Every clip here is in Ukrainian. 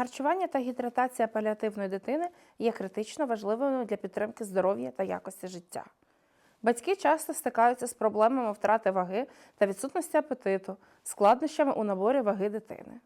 Харчування та гідратація паліативної дитини є критично важливими для підтримки здоров'я та якості життя. Батьки часто стикаються з проблемами втрати ваги та відсутності апетиту, складнощами у наборі ваги дитини.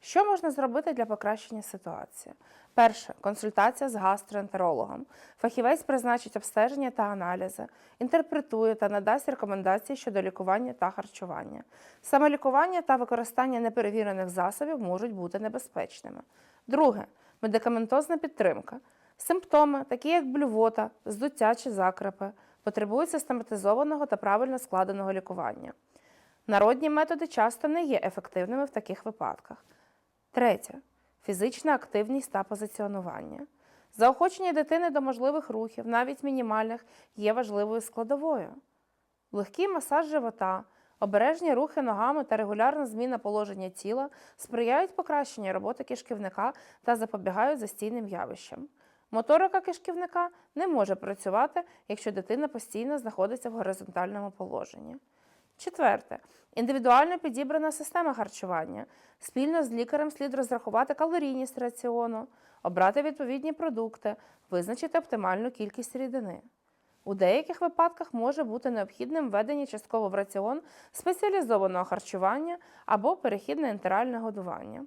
Що можна зробити для покращення ситуації? Перше консультація з гастроентерологом. Фахівець призначить обстеження та аналізи, інтерпретує та надасть рекомендації щодо лікування та харчування. Самолікування та використання неперевірених засобів можуть бути небезпечними. Друге медикаментозна підтримка. Симптоми, такі як блювота, здуття чи закрепи, потребують систематизованого та правильно складеного лікування. Народні методи часто не є ефективними в таких випадках. Третє фізична активність та позиціонування. Заохочення дитини до можливих рухів, навіть мінімальних, є важливою складовою. Легкий масаж живота, обережні рухи ногами та регулярна зміна положення тіла сприяють покращенню роботи кишківника та запобігають застійним явищам. Моторика кишківника не може працювати, якщо дитина постійно знаходиться в горизонтальному положенні. Четверте. Індивідуально підібрана система харчування. Спільно з лікарем слід розрахувати калорійність раціону, обрати відповідні продукти, визначити оптимальну кількість рідини. У деяких випадках може бути необхідним введення частково в раціон спеціалізованого харчування або перехід на інтеральне годування.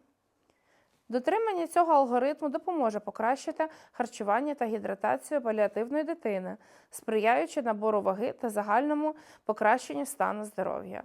Дотримання цього алгоритму допоможе покращити харчування та гідратацію паліативної дитини, сприяючи набору ваги та загальному покращенню стану здоров'я.